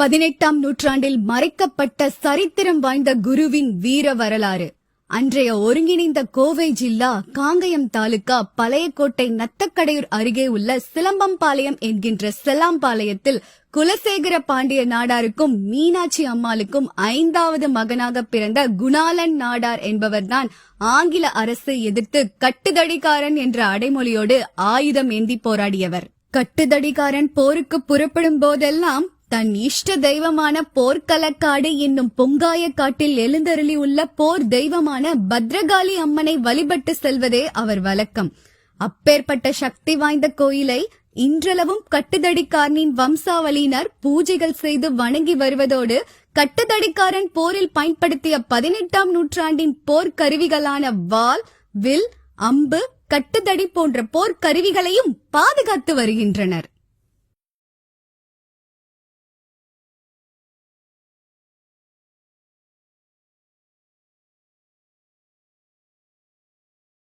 பதினெட்டாம் நூற்றாண்டில் மறைக்கப்பட்ட சரித்திரம் வாய்ந்த குருவின் வீர வரலாறு. அன்றைய ஒருங்கிணைந்த கோவை ஜில்லா காங்கயம் தாலுகா பழையக்கோட்டை நத்தக்கடையூர் அருகே உள்ள சிலம்பம்பாளையம் என்கின்ற செல்லாம்பாளையத்தில் குலசேகர பாண்டிய நாடாருக்கும் மீனாட்சி அம்மாளுக்கும் ஐந்தாவது மகனாக பிறந்த குணாலன் நாடார் என்பவர்தான் ஆங்கில அரசு எதிர்த்து கட்டுதடிகாரன் என்ற அடைமொழியோடு ஆயுதம் ஏந்தி போராடியவர். கட்டுதடிகாரன் போருக்கு புறப்படும் போதெல்லாம் தன் இஷ்ட தெய்வமான போர்க்களக்காடு என்னும் பொங்காய காட்டில் எழுந்தருளி உள்ள போர் தெய்வமான பத்ரகாளி அம்மனை வழிபட்டு செல்வதே அவர் வழக்கம். அப்பேற்பட்ட சக்தி வாய்ந்த கோயிலை இன்றளவும் கட்டுதடிக்காரனின் வம்சாவளியினர் பூஜைகள் செய்து வணங்கி வருவதோடு கட்டுதடிக்காரன் போரில் பயன்படுத்திய பதினெட்டாம் நூற்றாண்டின் போர்க்கருவிகளான வாள் வில் அம்பு கட்டுதடி போன்ற போர்க்கருவிகளையும் பாதுகாத்து வருகின்றனர்.